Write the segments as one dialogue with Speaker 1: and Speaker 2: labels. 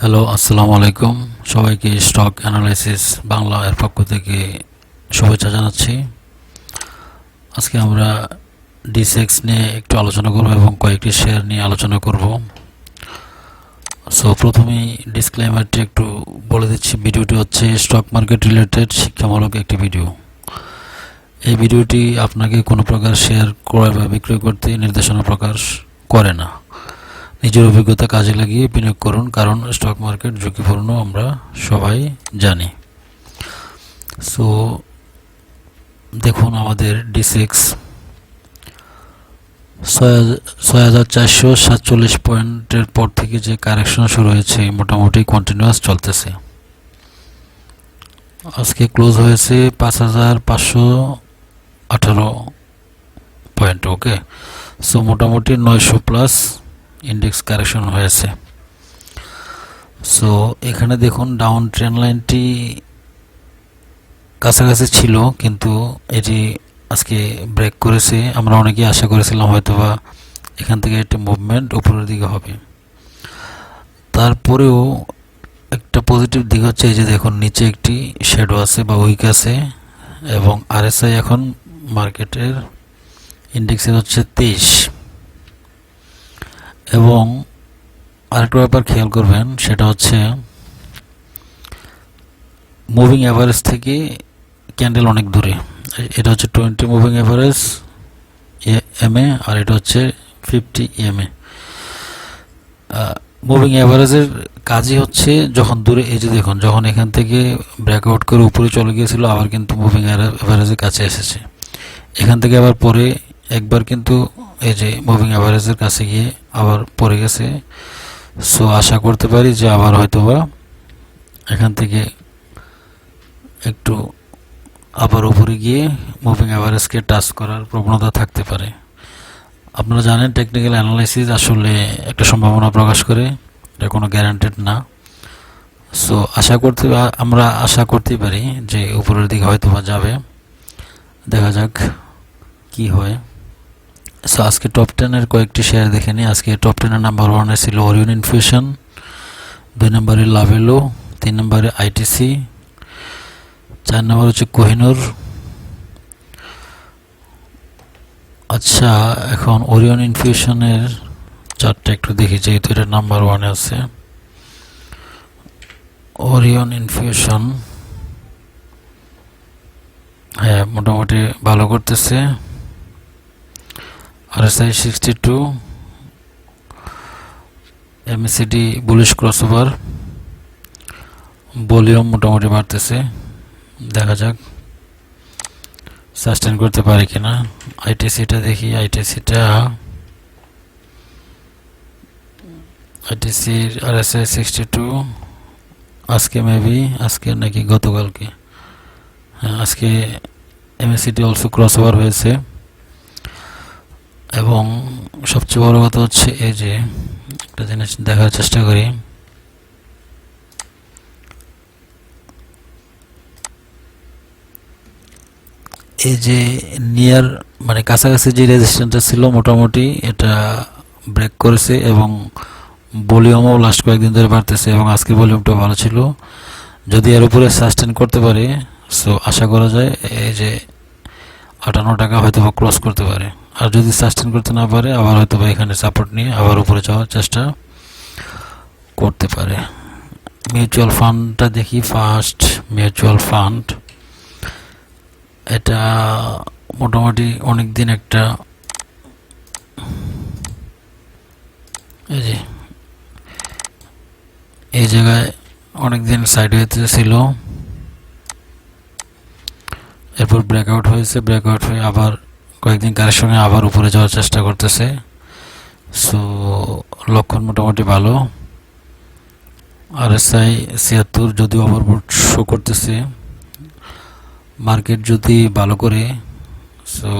Speaker 1: Hello আসসালামু আলাইকুম সবাইকে স্টক অ্যানালাইসিস বাংলা এর পক্ষ থেকে শুভেচ্ছা জানাচ্ছি। আজকে আমরা ডিসেক্স নিয়ে একটু আলোচনা করব এবং কয়েকটি শেয়ার নিয়ে আলোচনা করব। সো প্রথমেই ডিসক্লেমারটি একটু বলে দিচ্ছি, ভিডিওটি হচ্ছে স্টক মার্কেট রিলেটেড শিক্ষামূলক একটি ভিডিও এই ভিডিওটি আপনাকে কোনো প্রকার শেয়ার ক্রয় বা বিক্রয় করতে নির্দেশনা প্রকাশ করে না। নিজের অভিজ্ঞতা কাজে লাগিয়ে বিনিয়োগ করুন, কারণ স্টক মার্কেট ঝুঁকিপূর্ণ আমরা সবাই জানি। সো দেখুন আমাদের ডিসিক্স ছয় হাজার চারশো সাতচল্লিশ পয়েন্টের পর থেকে যে কারেকশন শুরু হয়েছে, মোটামুটি কন্টিনিউয়াস চলতেছে। আজকে ক্লোজ হয়েছে পাঁচ হাজার পাঁচশো আঠারো পয়েন্ট ওকে সো মোটামুটি নয়শো প্লাস ইন্ডেক্স কারেকশন হয়েছে। সো এখানে দেখুন ডাউন ট্রেন লাইনটি কাছাকাছি ছিল, কিন্তু এটি আজকে ব্রেক করেছে। আমরা অনেকেই আশা করেছিলাম হয়তোবা এখান থেকে একটি মুভমেন্ট উপরের দিকে হবে। তারপরেও একটা পজিটিভ দিক হচ্ছে এই যে দেখুন, নিচে একটি শ্যাডো আছে বা উইক আছে, এবং আরএসআই এখন মার্কেটের ইন্ডেক্সের হচ্ছে তেইশ। এবং আরেকটা ব্যাপার খেয়াল করবেন, সেটা হচ্ছে মুভিং অ্যাভারেজ থেকে ক্যান্ডেল অনেক দূরে। এটা হচ্ছে twenty moving average M A আর এটা হচ্ছে ফিফটি এম এ মুভিং অ্যাভারেজের কাজই হচ্ছে যখন দূরে, এই যে দেখুন, যখন এখান থেকে ব্রেকআউট করে উপরে চলে গিয়েছিল, আবার কিন্তু মুভিং অ্যাভারেজের কাছে এসেছে। এখান থেকে আবার পরে একবার কিন্তু এই যে মুভিং অ্যাভারেজের কাছে গিয়ে আবার পড়ে গেছে। সো আশা করতে পারি যে আবার হয়তোবা এখান থেকে একটু আবার উপরে গিয়ে মুভিং অ্যাভারেজকে টাচ করার প্রবণতা থাকতে পারে। আপনারা জানেন টেকনিক্যাল অ্যানালাইসিস আসলে একটা সম্ভাবনা প্রকাশ করে, এটা কোনো গ্যারান্টেড না। সো আশা করতে আমরা আশা করতেই পারি যে উপরের দিকে হয়তো যাবে। দেখা যাক কি হয়। সো আজকে টপ টেনের কয়েকটি শেয়ার দেখে নিই। আজকে টপ টেনের নাম্বার ওয়ানে ছিল ওরিয়ন ইনফিউশন দুই নম্বরে লাভেলো তিন নম্বরে আইটিসি চার নম্বর হচ্ছে কোহিনুর আচ্ছা এখন ওরিয়ন ইনফিউশনের চারটা একটু দেখি, যেহেতু এটা নাম্বার ওয়ানে আছে। ওরিয়ন ইনফিউশন হ্যাঁ মোটামুটি ভালো করতেছে। RSI sixty two MACD bullish crossover volume মোটামুটি বাড়তেছে, দেখা যাক সাস্টেন করতে পারে কিনা। আইটিসিটা দেখি আইটিসিটা আইটিসির আরএসআই সিক্সটি টু আজকে মেবি আজকে নাকি গতকালকে হ্যাঁ আজকে এমএসিডি অলসো ক্রস ওভার হয়েছে। এবং সবচেয়ে বড় কথা হচ্ছে এই যে একটা জিনিস দেখার চেষ্টা করি। এই যে নিয়ার মানে কাছাকাছি যে রেজিস্ট্যান্সটা ছিল মোটামুটি এটা ব্রেক করেছে এবং ভলিউমও লাস্ট কয়েকদিন ধরে বাড়তেছে এবং আজকে ভলিউমটা ভালো ছিল। যদি এর উপরে সাস্টেন করতে পারে সো আশা করা যায় এই যে আটান্ন টাকা হয়তো বা ক্রস করতে পারে। আর যদি সাস্টেন করতে না পারে, আবার হয়তো বা এখানে সাপোর্ট নিয়ে আবার উপরে যাওয়ার চেষ্টা করতে পারে। মিউচুয়াল ফান্ডটা দেখি ফার্স্ট মিউচুয়াল ফান্ড এটা মোটামুটি অনেক দিন একটা এই জায়গায় অনেক দিন সাইড হয়েতে ছিল। এরপর ব্রেকআউট হয়েছে ব্রেকআউট হয়ে আবার কয়েকদিন কারেকশনে আবার উপরে যাওয়ার চেষ্টা করতেছে। সো লক্ষণ মোটামুটি ভালো। আর এস আই ছিয়াত্তর যদিও ওভারবোর্ড শো করতেছে। মার্কেট যদি ভালো করে সো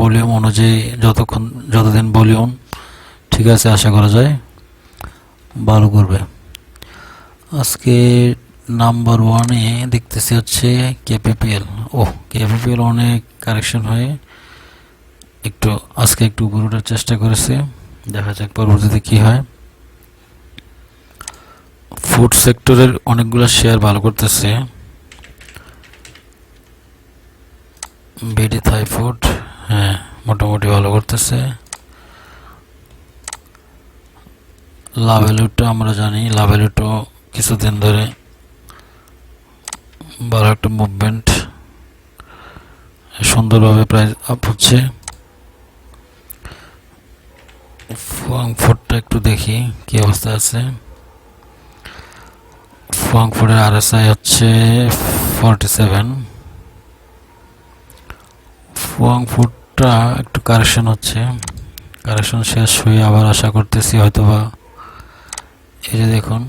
Speaker 1: ভলিউম অনুযায়ী যতক্ষণ, যতদিন ভলিউম ঠিক আছে, আশা করা যায়, ভালো করবে। আজকে নাম্বার ওয়ানে দেখতেছি হচ্ছে কেপিপিএল ও কেপিপিএল অনেক কারেকশন হয়ে। একটু, আজকে একটু উপরে ওঠার চেষ্টা করেছে। দেখা যাক পরবর্তীতে কী হয়। ফুড সেক্টরের অনেকগুলো শেয়ার ভালো করতেছে। বিডি থাই ফুড হ্যাঁ মোটামুটি ভালো করতেছে। লাভেলুটো আমরা জানি লাভেলুটো কিছুদিন ধরে ভালো একটা মুভমেন্ট সুন্দরভাবে প্রাইস আপ হচ্ছে। ফ্রাঙ্কফুটটা একটু দেখি কি অবস্থা আছে। ফ্রাঙ্কফুটের আরএসআই হচ্ছে ফর্টি সেভেন ফ্রাঙ্কফুটটা একটু কারেকশন হচ্ছে। কারেকশন শেষ হয়ে আবার আশা করতেছি হয়তোবা এই যে দেখুন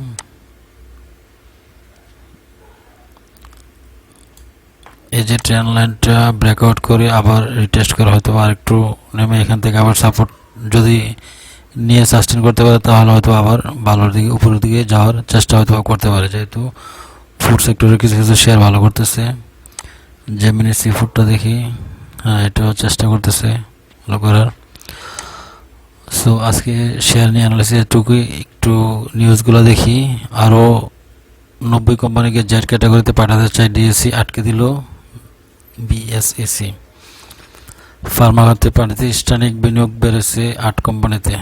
Speaker 1: এই যে ট্রেন লাইনটা ব্রেকআউট করে আবার রিটেস্ট করে হয়তো আর একটু নেমে এখান থেকে আবার সাপোর্ট যদি নিয়ে সাস্টেন করতে পারে, তাহলে হয়তো আবার ভালোর দিকে, উপরের দিকে যাওয়ার চেষ্টা হয়তো করতে পারে। যেহেতু ফুড সেক্টরে কিছু কিছু শেয়ার ভালো করতেছে। জেমিনি সি ফুডটা দেখি হ্যাঁ এটাও চেষ্টা করতেছে ভালো করার সো আজকে শেয়ার নিয়ে অ্যানালিসিস এটুকুই, একটু নিউজগুলো দেখি। আরও নব্বই কোম্পানিকে জেড ক্যাটাগরিতে পাঠাতে চাই ডিএসসি আটকে দিল। বিএসএসি ফার্মা খাতে প্রাতিষ্ঠানিক বিনিয়োগ বেড়েছে আট কোম্পানিতে,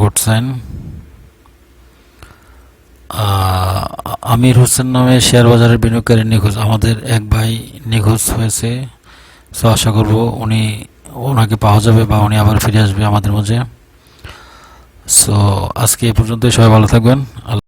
Speaker 1: গুড সাইন। আমির হোসেন নামে শেয়ার বাজারের বিনিয়োগকারী নিখোঁজ, আমাদের এক ভাই নিখোঁজ হয়েছে। সো আশা করব উনি, ওনাকে পাওয়া যাবে বা উনি আবার ফিরে আসবে আমাদের মাঝে। সো আজকে এই পর্যন্তই, সবাই ভালো থাকবেন।